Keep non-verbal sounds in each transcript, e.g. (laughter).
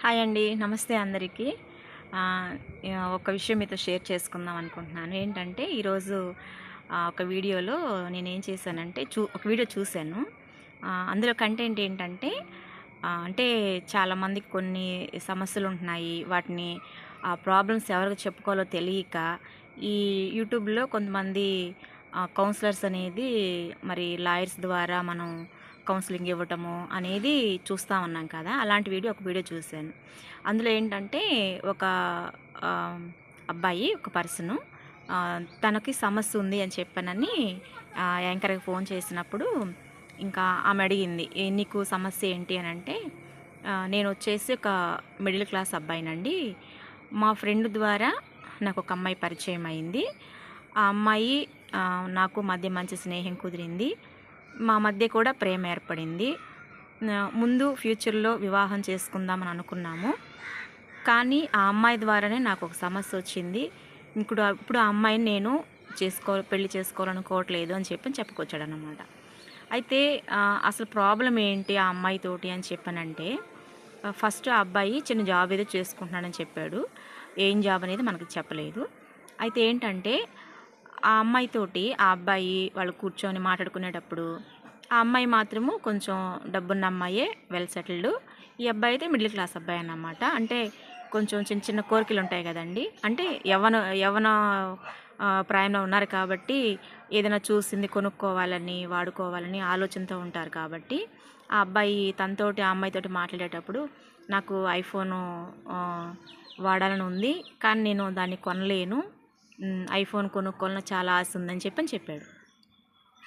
Hi అండి. నమస్తే అందరికీ. ఒక విషయం మీతో షేర్ చేసుకుందాం అనుకుంటున్నాను. ఏంటంటే ఈరోజు ఒక వీడియోలో నేను ఏం చేశానంటే చూ ఒక వీడియో చూశాను. అందులో కంటెంట్ ఏంటంటే అంటే చాలామందికి కొన్ని సమస్యలు ఉంటున్నాయి. వాటిని ఆ ప్రాబ్లమ్స్ ఎవరికి చెప్పుకోవాలో తెలియక ఈ యూట్యూబ్లో కొంతమంది కౌన్సిలర్స్ అనేది మరి లాయర్స్ ద్వారా మనం కౌన్సిలింగ్ ఇవ్వటము అనేది చూస్తూ ఉన్నాం కదా. అలాంటి వీడియో ఒక వీడియో చూశాను. అందులో ఏంటంటే ఒక అబ్బాయి ఒక పర్సను తనకి సమస్య ఉంది అని చెప్పానని యాంకర్కి ఫోన్ చేసినప్పుడు ఇంకా ఆమె అడిగింది నీకు సమస్య ఏంటి? అని అంటే నేను వచ్చేసి ఒక మిడిల్ క్లాస్ అబ్బాయినండి. మా ఫ్రెండ్ ద్వారా నాకు ఒక అమ్మాయి పరిచయం అయింది. ఆ అమ్మాయి నాకు మధ్య మంచి స్నేహం కుదిరింది. మా మధ్య కూడా ప్రేమ ఏర్పడింది. ముందు ఫ్యూచర్లో వివాహం చేసుకుందామని అనుకున్నాము. కానీ ఆ అమ్మాయి ద్వారానే నాకు ఒక సమస్య వచ్చింది. ఇప్పుడు ఇప్పుడు ఆ అమ్మాయిని నేను చేసుకో పెళ్ళి చేసుకోవాలనుకోవట్లేదు అని చెప్పి చెప్పుకొచ్చాడు అనమాట అయితే అసలు ప్రాబ్లం ఏంటి ఆ అమ్మాయితోటి అని చెప్పానంటే ఫస్ట్ ఆ అబ్బాయి చిన్న జాబ్ ఏదో చేసుకుంటున్నాడని చెప్పాడు. ఏం జాబ్ అనేది మనకు చెప్పలేదు. అయితే ఏంటంటే ఆ అమ్మాయితోటి ఆ అబ్బాయి వాళ్ళు కూర్చొని మాట్లాడుకునేటప్పుడు ఆ అమ్మాయి మాత్రము కొంచెం డబ్బున్న అమ్మాయే వెల్ సెటిల్డ్. ఈ అబ్బాయి అయితే మిడిల్ క్లాస్ అబ్బాయి అన్నమాట. అంటే కొంచెం చిన్న చిన్న కోరికలు ఉంటాయి కదండి. అంటే యవ్వన యవ్వన ప్రాయంలో ఉన్నారు కాబట్టి ఏదైనా చూసింది కొనుక్కోవాలని వాడుకోవాలని ఆలోచనతో ఉంటారు కాబట్టి ఆ అబ్బాయి తనతోటి ఆ అమ్మాయితోటి మాట్లాడేటప్పుడు నాకు ఐఫోను వాడాలని ఉంది. కానీ నేను దాన్ని కొనలేను. ఐఫోన్ కొనుక్కోవాలని చాలా ఆశ ఉందని చెప్పని చెప్పాడు.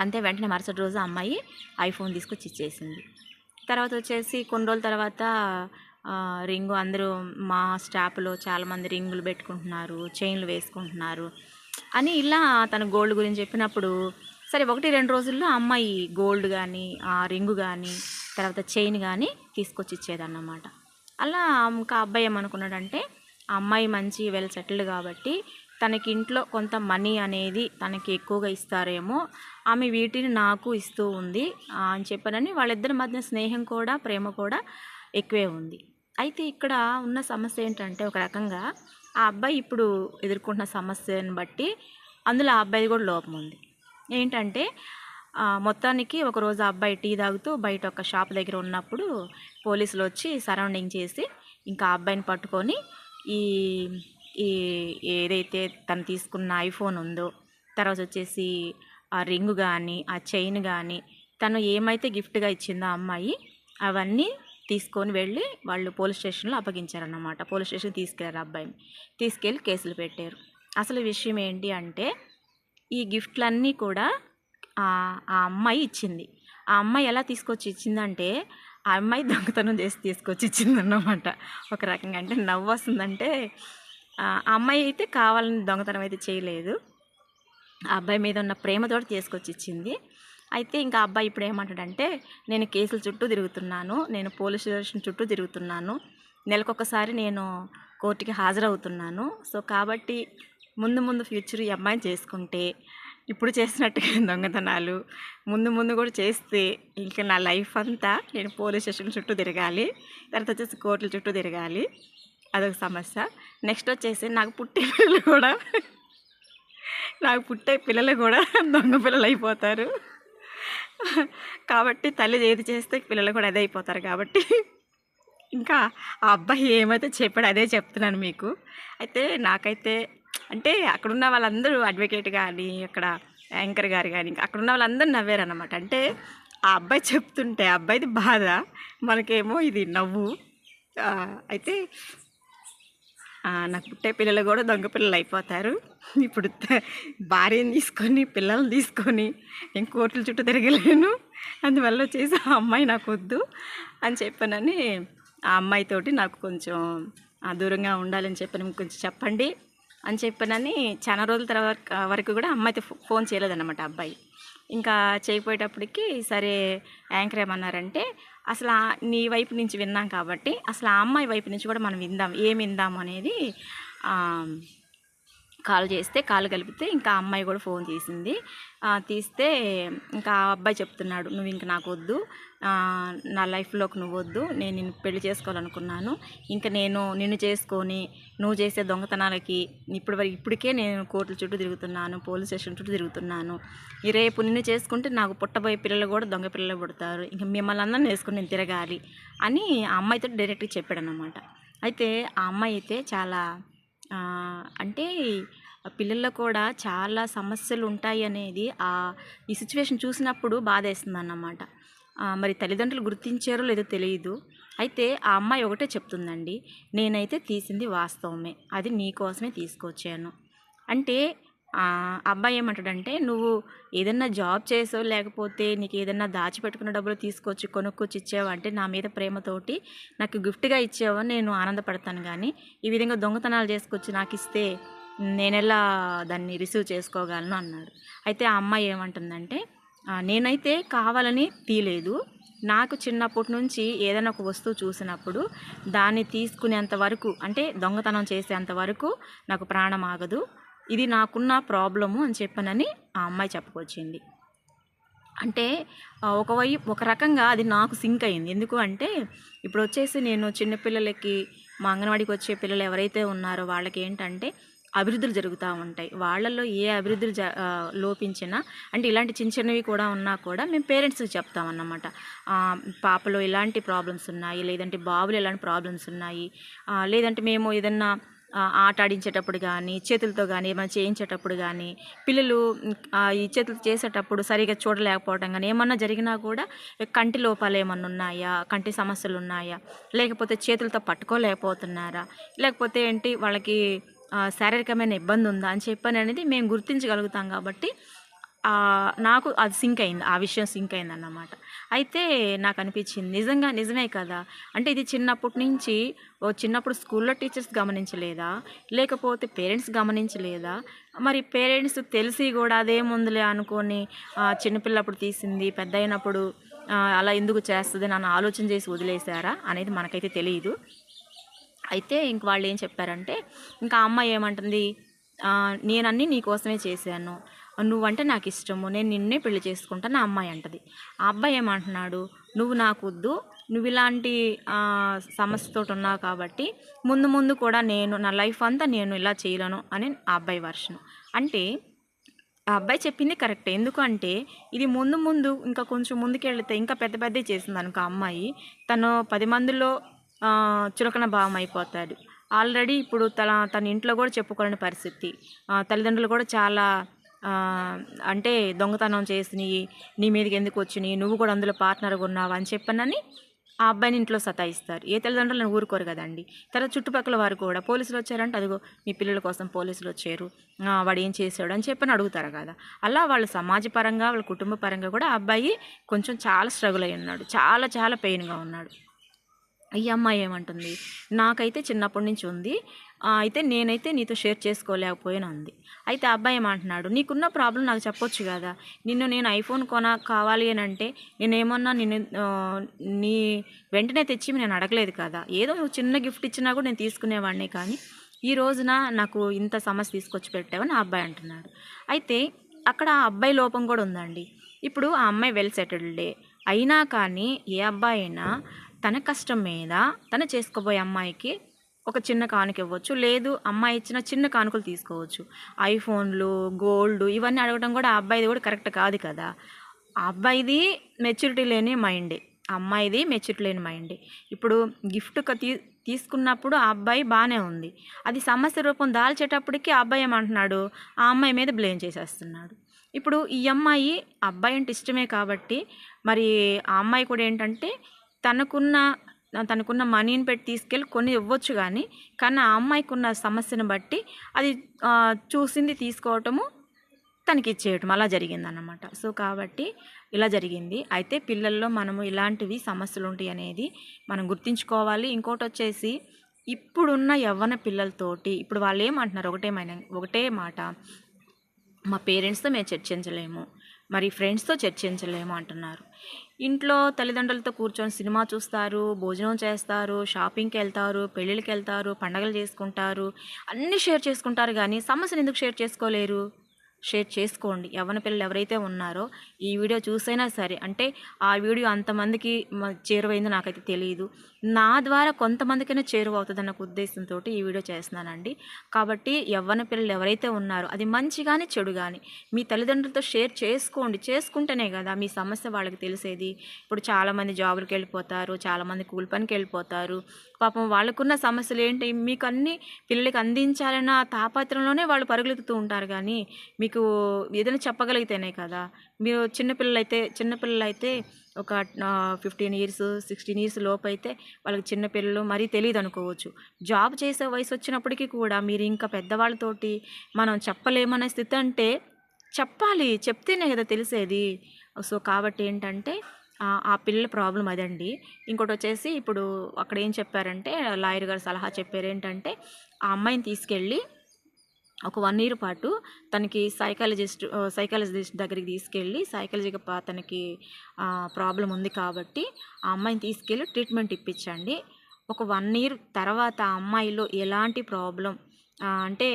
అంతే వెంటనే మరుసటి రోజు అమ్మాయి ఐఫోన్ తీసుకొచ్చి ఇచ్చేసింది. తర్వాత వచ్చేసి కొన్ని రోజుల తర్వాత రింగు అందరూ మా స్టాఫ్లో చాలామంది రింగులు పెట్టుకుంటున్నారు చైన్లు వేసుకుంటున్నారు అని ఇలా తన గోల్డ్ గురించి చెప్పినప్పుడు సరే ఒకటి రెండు రోజుల్లో అమ్మాయి గోల్డ్ కానీ ఆ రింగు కానీ తర్వాత చైన్ కానీ తీసుకొచ్చి ఇచ్చేదన్నమాట. అలా ఇంకా అబ్బాయి ఏమనుకున్నాడంటే ఆ అమ్మాయి మంచి వెల్ సెటిల్డ్ కాబట్టి తనకి ఇంట్లో కొంత మనీ అనేది తనకి ఎక్కువగా ఇస్తారేమో ఆమె వీటిని నాకు ఇస్తూ ఉంది అని చెప్పానని వాళ్ళిద్దరి మధ్య స్నేహం కూడా ప్రేమ కూడా ఎక్కువే ఉంది. అయితే ఇక్కడ ఉన్న సమస్య ఏంటంటే ఒక రకంగా ఆ అబ్బాయి ఇప్పుడు ఎదుర్కొంటున్న సమస్యను బట్టి అందులో ఆ అబ్బాయి కూడా లోపం ఉంది. ఏంటంటే మొత్తానికి ఒకరోజు ఆ అబ్బాయి టీ తాగుతూ బయట ఒక షాప్ దగ్గర ఉన్నప్పుడు పోలీసులు వచ్చి సరౌండింగ్ చేసి ఇంకా అబ్బాయిని పట్టుకొని ఈ ఈ ఏదైతే తను తీసుకున్న ఐఫోన్ ఉందో తర్వాత వచ్చేసి ఆ రింగ్ కానీ ఆ చైన్ కానీ తను ఏమైతే గిఫ్ట్గా ఇచ్చిందో ఆ అమ్మాయి అవన్నీ తీసుకొని వెళ్ళి వాళ్ళు పోలీస్ స్టేషన్లో అప్పగించారన్నమాట. పోలీస్ స్టేషన్ తీసుకెళ్ళారు అబ్బాయిని. తీసుకెళ్ళి కేసులు పెట్టారు. అసలు విషయం ఏంటి అంటే ఈ గిఫ్ట్లన్నీ కూడా ఆ ఆ అమ్మాయి ఇచ్చింది. ఆ అమ్మాయి ఎలా తీసుకొచ్చి ఇచ్చిందంటే ఆ అమ్మాయి దొంగతనం చేసి తీసుకొచ్చి ఇచ్చిందన్నమాట. ఒక రకంగా అంటే నవ్వు వస్తుందంటే ఆ అమ్మాయి అయితే కావాలని దొంగతనం అయితే చేయలేదు. ఆ అబ్బాయి మీద ఉన్న ప్రేమతో తీసుకొచ్చి ఇచ్చింది అయితే ఇంకా అబ్బాయి ఇప్పుడు ఏమంటాడంటే నేను కేసుల చుట్టూ తిరుగుతున్నాను నేను పోలీస్ స్టేషన్ చుట్టూ తిరుగుతున్నాను నెలకొకసారి నేను కోర్టుకి హాజరవుతున్నాను. సో కాబట్టి ముందు ముందు ఫ్యూచర్ ఈ అమ్మాయిని చేసుకుంటే ఇప్పుడు చేసినట్టుగా (laughs) దొంగతనాలు ముందు ముందు కూడా చేస్తే ఇంకా నా లైఫ్ అంతా నేను పోలీస్ స్టేషన్ చుట్టూ తిరగాలి తర్వాత వచ్చేసి కోర్టుల చుట్టూ తిరగాలి. అదొక సమస్య. నెక్స్ట్ వచ్చేసి నాకు పుట్టే పిల్లలు కూడా నాకు పుట్టే పిల్లలు కూడా దొంగ పిల్లలు అయిపోతారు. కాబట్టి తల్లి ఏది చేస్తే పిల్లలు కూడా అదే అయిపోతారు కాబట్టి ఇంకా ఆ అబ్బాయి ఏమైతే చెప్పాడో అదే చెప్తున్నాను మీకు. అయితే నాకైతే అంటే అక్కడున్న వాళ్ళందరూ అడ్వకేట్ కానీ అక్కడ యాంకర్ గారు కానీ ఇంకా అక్కడున్న వాళ్ళందరూ నవ్వారన్నమాట. అంటే ఆ అబ్బాయి చెప్తుంటే ఆ అబ్బాయిది బాధ మనకేమో ఇది నవ్వు. అయితే నాకు పుట్టే పిల్లలు కూడా దొంగ పిల్లలు అయిపోతారు. ఇప్పుడు భార్యను తీసుకొని పిల్లల్ని తీసుకొని నేను కోర్టుల చుట్టూ తిరగలేను. అందువల్ల వచ్చేసి ఆ అమ్మాయి నాకు వద్దు అని చెప్పానని ఆ అమ్మాయితోటి నాకు కొంచెం ఆ, దూరంగా ఉండాలని చెప్పాను కొంచెం చెప్పండి అని చెప్పానని చాలా రోజుల తర్వాత వరకు కూడా అమ్మాయితో ఫో- ఫోన్ చేయలేదన్నమాట అబ్బాయి. ఇంకా చేయకపోయేటప్పటికి సరే యాంకర్ ఏమన్నారంటే అసలు నీ వైపు నుంచి విన్నాం కాబట్టి అసలు ఆ అమ్మాయి వైపు నుంచి కూడా మనం విందాం ఏం విందాం అనేది కాల్ చేస్తే కాల్ కలిపితే ఇంకా అమ్మాయి కూడా ఫోన్ తీసింది తీస్తే ఇంకా ఆ అబ్బాయి చెప్తున్నాడు నువ్వు ఇంక నాకు వద్దు. నా లైఫ్లోకి నువ్వు వద్దు. నేను నిన్ను పెళ్ళి చేసుకోవాలనుకున్నాను. ఇంకా నేను నిన్ను చేసుకొని నువ్వు చేసే దొంగతనాలకి ఇప్పుడు వరకు ఇప్పటికే నేను కోర్టుల చుట్టూ తిరుగుతున్నాను పోలీస్ స్టేషన్ చుట్టూ తిరుగుతున్నాను. ఈ రేపు నిన్ను చేసుకుంటే నాకు పుట్టబోయే పిల్లలు కూడా దొంగ పిల్లలు పుడతారు. ఇంకా మిమ్మల్ని అందరిని వేసుకుని నేను తిరగాలి అని ఆ అమ్మాయితో డైరెక్ట్గా చెప్పాడు అనమాట అయితే ఆ అమ్మాయి అయితే చాలా అంటే పిల్లల్లో కూడా చాలా సమస్యలు ఉంటాయి అనేది ఆ ఈ సిచ్యువేషన్ చూసినప్పుడు బాధేస్తుంది అన్నమాట మరి తల్లిదండ్రులు గుర్తించారో లేదో తెలియదు అయితే ఆ అమ్మాయి ఒకటే చెప్తుందండి నేనైతే తీసింది వాస్తవమే అది నీ కోసమే తీసుకొచ్చాను. అంటే అబ్బాయి ఏమంటాడంటే నువ్వు ఏదన్నా జాబ్ చేసో లేకపోతే నీకు ఏదన్నా దాచిపెట్టుకున్న డబ్బులు తీసుకొచ్చి కొనుక్కొచ్చి ఇచ్చావు అంటే నా మీద ప్రేమతోటి నాకు గిఫ్ట్గా ఇచ్చావని నేను ఆనందపడతాను కానీ ఈ విధంగా దొంగతనాలు చేసుకొచ్చి నాకు ఇస్తే నేనెలా దాన్ని రిసీవ్ చేసుకోగలను? అన్నాడు. అయితే ఆ అమ్మాయి ఏమంటుందంటే నేనైతే కావాలని తీయలేదు నాకు చిన్నప్పటి నుంచి ఏదైనా ఒక వస్తువు చూసినప్పుడు దాన్ని తీసుకునేంత వరకు అంటే దొంగతనం చేసేంత వరకు నాకు ప్రాణం ఆగదు. ఇది నాకున్న ప్రాబ్లము అని చెప్పనని ఆ అమ్మాయి చెప్పుకొచ్చింది. అంటే ఒకవై ఒక రకంగా అది నాకు సింక్ అయింది. ఎందుకు అంటే ఇప్పుడు వచ్చేసి నేను చిన్నపిల్లలకి మా అంగన్వాడికి వచ్చే పిల్లలు ఎవరైతే ఉన్నారో వాళ్ళకి ఏంటంటే అభివృద్ధులు జరుగుతూ ఉంటాయి. వాళ్ళల్లో ఏ అభివృద్ధులు జ లోపించినా అంటే ఇలాంటి చిన్న చిన్నవి కూడా ఉన్నా కూడా మేము పేరెంట్స్కి చెప్తామన్నమాట పాపలో ఇలాంటి ప్రాబ్లమ్స్ ఉన్నాయి లేదంటే బావులు ఎలాంటి ప్రాబ్లమ్స్ ఉన్నాయి లేదంటే మేము ఏదన్నా ఆట ఆడించేటప్పుడు కానీ చేతులతో కానీ ఏమైనా చేయించేటప్పుడు కానీ పిల్లలు ఈ చేతులు చేసేటప్పుడు సరిగా చూడలేకపోవడం కానీ ఏమన్నా జరిగినా కూడా కంటి లోపాలు ఏమన్నా ఉన్నాయా? కంటి సమస్యలు ఉన్నాయా? లేకపోతే చేతులతో పట్టుకోలేకపోతున్నారా? లేకపోతే ఏంటి వాళ్ళకి శారీరకమైన ఇబ్బంది ఉందా అని చెప్పని అనేది మేము గుర్తించగలుగుతాం కాబట్టి నాకు అది సింక్ అయింది ఆ విషయం సింక్ అయింది అన్నమాట అయితే నాకు అనిపించింది నిజంగా నిజమే కదా? అంటే ఇది చిన్నప్పటి నుంచి ఓ చిన్నప్పుడు స్కూల్లో టీచర్స్ గమనించలేదా? లేకపోతే పేరెంట్స్ గమనించలేదా? మరి పేరెంట్స్ తెలిసి కూడా అదేముందిలే అనుకొని చిన్నపిల్లప్పుడు తీసింది పెద్ద అయినప్పుడు అలా ఎందుకు చేస్తుంది నన్ను ఆలోచన చేసి వదిలేశారా అనేది మనకైతే తెలియదు అయితే ఇంక వాళ్ళు ఏం చెప్పారంటే ఇంకా అమ్మ ఏమంటుంది? "ఆ, నేనన్నీ నీకోసమే చేశాను. నువ్వంటే నాకు ఇష్టము నేను నిన్నే పెళ్ళి చేసుకుంటాను ఆ అమ్మాయి అంటది. ఆ అబ్బాయి ఏమంటున్నాడు నువ్వు నాకు వద్దు నువ్వు ఇలాంటి సమస్యతో ఉన్నావు కాబట్టి ముందు ముందు కూడా నేను నా లైఫ్ అంతా నేను ఇలా చేయలేను అని ఆ అబ్బాయి వర్షం అంటే ఆ అబ్బాయి చెప్పింది కరెక్ట్. ఎందుకంటే ఇది ముందు ముందు ఇంకా కొంచెం ముందుకెళ్తే ఇంకా పెద్ద పెద్ద చేసింది అనుకో అమ్మాయి తను పది మందిలో చులకన భావం అయిపోతాడు. ఆల్రెడీ ఇప్పుడు తన తన ఇంట్లో కూడా చెప్పుకోలేని పరిస్థితి. తల్లిదండ్రులు కూడా చాలా అంటే దొంగతనం చేసినవి నీ మీదకి ఎందుకు వచ్చినాయి నువ్వు కూడా అందులో పార్ట్నర్గా ఉన్నావు అని చెప్పనని ఆ అబ్బాయిని ఇంట్లో సతాయిస్తారు. ఏ తల్లిదండ్రులను ఊరుకోరు కదండి. తర్వాత చుట్టుపక్కల వారు కూడా పోలీసులు వచ్చారంటే అదిగో మీ పిల్లల కోసం పోలీసులు వచ్చారు. వాడు ఏం చేశాడు అని చెప్పని అడుగుతారు కదా. అలా వాళ్ళ సమాజ పరంగా వాళ్ళ కుటుంబ పరంగా కూడా ఆ అబ్బాయి కొంచెం చాలా స్ట్రగుల్ అయి ఉన్నాడు. చాలా చాలా పెయిన్గా ఉన్నాడు. ఈ అమ్మాయి ఏమంటుంది? నాకైతే చిన్నప్పటి నుంచి ఉంది. అయితే నేనైతే నీతో షేర్ చేసుకోలేకపోయినా ఉంది అయితే అబ్బాయి ఏమంటున్నాడు? నీకున్న ప్రాబ్లం నాకు చెప్పొచ్చు కదా. నిన్ను నేను ఐఫోన్ కొన కావాలి అని అంటే నేనేమన్నా నిన్ను నీ వెంటనే తెచ్చి నేను అడగలేదు కదా. ఏదో నువ్వు చిన్న గిఫ్ట్ ఇచ్చినా కూడా నేను తీసుకునేవాడిని కానీ ఈ రోజున నాకు ఇంత సమస్య తీసుకొచ్చి పెట్టావని ఆ అబ్బాయి అంటున్నాడు. అయితే అక్కడ ఆ అబ్బాయి లోపం కూడా ఉందండి. ఇప్పుడు ఆ అమ్మాయి వెల్ సెటిల్డే అయినా కానీ ఏ అబ్బాయి అయినా తన కష్టం మీద తను చేసుకోబోయే అమ్మాయికి ఒక చిన్న కానుక ఇవ్వచ్చు. లేదు అమ్మాయి ఇచ్చిన చిన్న కానుకలు తీసుకోవచ్చు. ఐఫోన్లు గోల్డ్ ఇవన్నీ అడగడం కూడా ఆ అబ్బాయిది కూడా కరెక్ట్ కాదు కదా. ఆ అబ్బాయిది మెచ్యూరిటీ లేని మైండే. ఆ అమ్మాయిది మెచ్యూరిటీ లేని మైండే. ఇప్పుడు గిఫ్ట్ తీ తీసుకున్నప్పుడు ఆ అబ్బాయి బాగానే ఉంది. అది సమస్య రూపం దాల్చేటప్పటికి ఆ అబ్బాయి ఏమంటున్నాడు? ఆ అమ్మాయి మీద బ్లేమ్ చేసేస్తున్నాడు. ఇప్పుడు ఈ అమ్మాయి అబ్బాయి అంటే ఇష్టమే కాబట్టి మరి ఆ అమ్మాయి కూడా ఏంటంటే తనకున్న తనకున్న మనీని పెట్టి తీసుకెళ్ళి కొన్ని ఇవ్వచ్చు కానీ కానీ ఆ అమ్మాయికి ఉన్న సమస్యను బట్టి అది చూసింది తీసుకోవటము తనకి ఇచ్చేయటం అలా జరిగింది అన్నమాట సో కాబట్టి ఇలా జరిగింది. అయితే పిల్లల్లో మనము ఇలాంటివి సమస్యలు ఉంటాయి అనేది మనం గుర్తుంచుకోవాలి. ఇంకోటి వచ్చేసి ఇప్పుడున్న యవ్వన పిల్లలతోటి ఇప్పుడు వాళ్ళు ఏమంటున్నారు ఒకటే మైన ఒకటే మాట. మా పేరెంట్స్తో మేము చర్చించలేము. మరి ఫ్రెండ్స్తో చర్చించలేము అంటున్నారు. ఇంట్లో తల్లిదండ్రులతో కూర్చొని సినిమా చూస్తారు భోజనం చేస్తారు షాపింగ్కి వెళ్తారు పెళ్ళిళ్ళకి వెళ్తారు పండగలు చేసుకుంటారు అన్నీ షేర్ చేసుకుంటారు కానీ సమస్యను ఎందుకు షేర్ చేసుకోలేరు? షేర్ చేసుకోండి. యవ్వన పిల్లలు ఎవరైతే ఉన్నారో ఈ వీడియో చూసైనా సరే అంటే ఆ వీడియో అంతమందికి చేరువైందో నాకైతే తెలియదు నా ద్వారా కొంతమందికైనా చేరువ అవుతుందన్న ఉద్దేశంతో ఈ వీడియో చేస్తున్నానండి. కాబట్టి యవ్వన పిల్లలు ఎవరైతే ఉన్నారో అది మంచి కానీ చెడు కానీ మీ తల్లిదండ్రులతో షేర్ చేసుకోండి. చేసుకుంటేనే కదా మీ సమస్య వాళ్ళకి తెలిసేది. ఇప్పుడు చాలామంది జాబులకు వెళ్ళిపోతారు చాలామంది కూలి పనికి వెళ్ళిపోతారు. పాపం వాళ్ళకున్న సమస్యలు ఏంటి మీకు అన్ని పిల్లలకి అందించాలన్న తాపత్రంలోనే వాళ్ళు పరుగులెత్తుతూ ఉంటారు కానీ మీకు ఏదైనా చెప్పగలిగితేనే కదా. మీరు చిన్నపిల్లలు అయితే చిన్నపిల్లలు అయితే ఒక ఫిఫ్టీన్ ఇయర్స్ సిక్స్టీన్ ఇయర్స్ లోపు అయితే వాళ్ళకి చిన్నపిల్లలు మరీ తెలియదు అనుకోవచ్చు. జాబ్ చేసే వయసు వచ్చినప్పటికీ కూడా మీరు ఇంకా పెద్దవాళ్ళతోటి మనం చెప్పలేమనే స్థితి అంటే చెప్పాలి. చెప్తేనే కదా తెలిసేది. సో కాబట్టి ఏంటంటే ఆ- పిల్లల ప్రాబ్లం అదండి. ఇంకోటి వచ్చేసి ఇప్పుడు అక్కడ ఏం చెప్పారంటే లాయర్ గారు సలహా చెప్పారు ఏంటంటే ఆ అమ్మాయిని తీసుకెళ్ళి ఒక వన్ ఇయర్ పాటు తనకి సైకాలజిస్ట్ సైకాలజిస్ట్ దగ్గరికి తీసుకెళ్ళి సైకాలజీగా తనకి ప్రాబ్లం ఉంది కాబట్టి ఆ అమ్మాయిని తీసుకెళ్ళి ట్రీట్మెంట్ ఇప్పించండి. ఒక వన్ ఇయర్ తర్వాత ఆ అమ్మాయిలో ఎలాంటి ప్రాబ్లం అంటే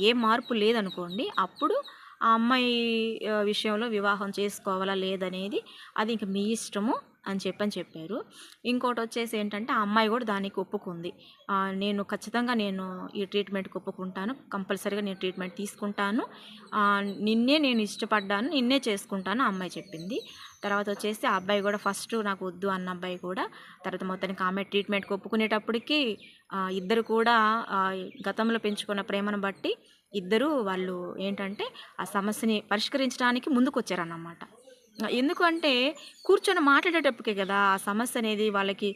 ఏ మార్పు లేదనుకోండి అప్పుడు ఆ అమ్మాయి విషయంలో వివాహం చేసుకోవాలా లేదనేది అది ఇంక మీ ఇష్టము అని చెప్పని చెప్పారు. ఇంకోటి వచ్చేసి ఏంటంటే ఆ అమ్మాయి కూడా దానికి ఒప్పుకుంది. నేను ఖచ్చితంగా నేను ఈ ట్రీట్మెంట్కి ఒప్పుకుంటాను కంపల్సరీగా నేను ట్రీట్మెంట్ తీసుకుంటాను. నిన్నే నేను ఇష్టపడ్డాను నిన్నే చేసుకుంటాను ఆ అమ్మాయి చెప్పింది. తర్వాత వచ్చేసి ఆ అబ్బాయి కూడా ఫస్ట్ నాకు వద్దు అన్న అబ్బాయి కూడా తర్వాత మొత్తానికి ఆమె ట్రీట్మెంట్కి ఒప్పుకునేటప్పటికి ఇద్దరు కూడా గతంలో పెంచుకున్న ప్రేమను బట్టి ఇద్దరు వాళ్ళు ఏంటంటే ఆ సమస్యని పరిష్కరించడానికి ముందుకు వచ్చారన్నమాట ఎందుకంటే కూర్చొని మాట్లాడేటప్పటికే కదా ఆ సమస్య అనేది వాళ్ళకి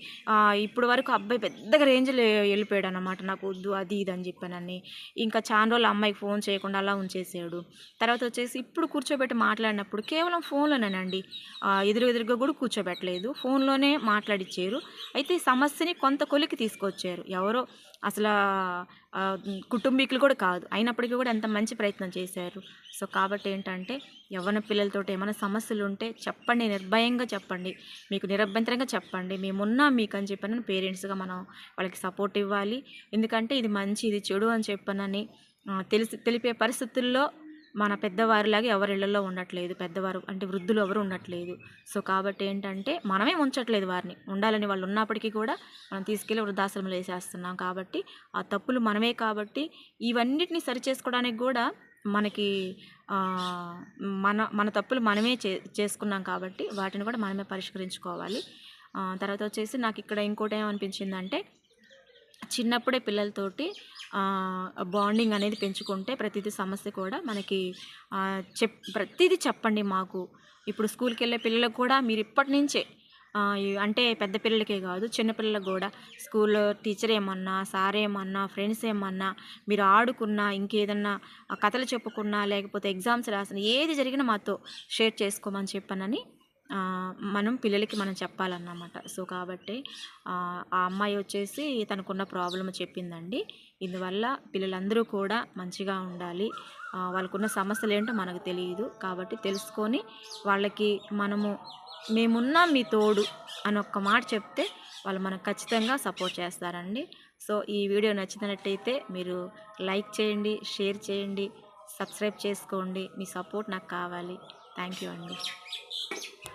ఇప్పుడు వరకు అబ్బాయి పెద్దగా రేంజ్లో వెళ్ళిపోయాడు అనమాట నాకు వద్దు అది ఇది అని చెప్పానని. ఇంకా చాలా రోజులు అమ్మాయికి ఫోన్ చేయకుండా అలా ఉంచేసాడు. తర్వాత వచ్చేసి ఇప్పుడు కూర్చోబెట్టి మాట్లాడినప్పుడు కేవలం ఫోన్లోనేనండి ఎదురు ఎదురుగా కూడా కూర్చోబెట్టలేదు. ఫోన్లోనే మాట్లాడిచ్చారు. అయితే ఈ సమస్యని కొంత కొలికి తీసుకొచ్చారు. ఎవరో అసలు కుటుంబీకులు కూడా కాదు. అయినప్పటికీ కూడా ఎంత మంచి ప్రయత్నం చేశారు. సో కాబట్టి ఏంటంటే యవ్వన పిల్లలతో ఏమైనా సమస్యలు ఉంటే చెప్పండి నిర్భయంగా చెప్పండి. మీకు నిరభ్యంతరంగా చెప్పండి. మేమున్నా మీకు అని చెప్పని పేరెంట్స్గా మనం వాళ్ళకి సపోర్ట్ ఇవ్వాలి. ఎందుకంటే ఇది మంచి ఇది చెడు అని చెప్పనని తెలిసి తెలిపే పరిస్థితుల్లో మన పెద్దవారిలాగా ఎవరి ఇళ్ళలో ఉండట్లేదు. పెద్దవారు అంటే వృద్ధులు ఎవరు ఉండట్లేదు. సో కాబట్టి ఏంటంటే మనమే ఉంచట్లేదు వారిని. ఉండాలని వాళ్ళు ఉన్నప్పటికీ కూడా మనం తీసుకెళ్ళి వృద్ధాశ్రమంలో వేసేస్తున్నాం. కాబట్టి ఆ తప్పులు మనమే కాబట్టి ఇవన్నిటిని సరిచేసుకోవడానికి కూడా మనకి మన మన తప్పులు మనమే చే చేసుకున్నాం కాబట్టి వాటిని కూడా మనమే పరిష్కరించుకోవాలి. తర్వాత వచ్చేసి నాకు ఇక్కడ ఇంకోటి ఏమనిపించిందంటే చిన్నప్పుడే పిల్లలతోటి బాండింగ్ అనేది పెంచుకుంటే ప్రతిదీ సమస్య కూడా మనకి చెప్ ప్రతిదీ చెప్పండి మాకు. ఇప్పుడు స్కూల్కి వెళ్ళే పిల్లలకు కూడా మీరు ఇప్పటి నుంచే అంటే పెద్ద పిల్లలకే కాదు చిన్నపిల్లలకు కూడా స్కూల్లో టీచర్ ఏమన్నా సార్ ఏమన్నా ఫ్రెండ్స్ ఏమన్నా మీరు ఆడుకున్నా ఇంకేదన్నా కథలు చెప్పుకున్నా లేకపోతే ఎగ్జామ్స్ రాసిన ఏది జరిగినా మాతో షేర్ చేసుకోమని చెప్పానని మనం పిల్లలకి మనం చెప్పాలన్నమాట. సో కాబట్టి ఆ అమ్మాయి వచ్చేసి తనకున్న ప్రాబ్లమ్ చెప్పిందండి. ఇందువల్ల పిల్లలందరూ కూడా మంచిగా ఉండాలి. వాళ్ళకున్న సమస్యలు ఏంటో మనకు తెలియదు. కాబట్టి తెలుసుకొని వాళ్ళకి మనము మేమున్నాం మీ తోడు అని ఒక్క మాట చెప్తే వాళ్ళు మనకు ఖచ్చితంగా సపోర్ట్ చేస్తారండి. సో ఈ వీడియో నచ్చినట్టయితే మీరు లైక్ చేయండి షేర్ చేయండి సబ్స్క్రైబ్ చేసుకోండి. మీ సపోర్ట్ నాకు కావాలి. థ్యాంక్ యూ అండి.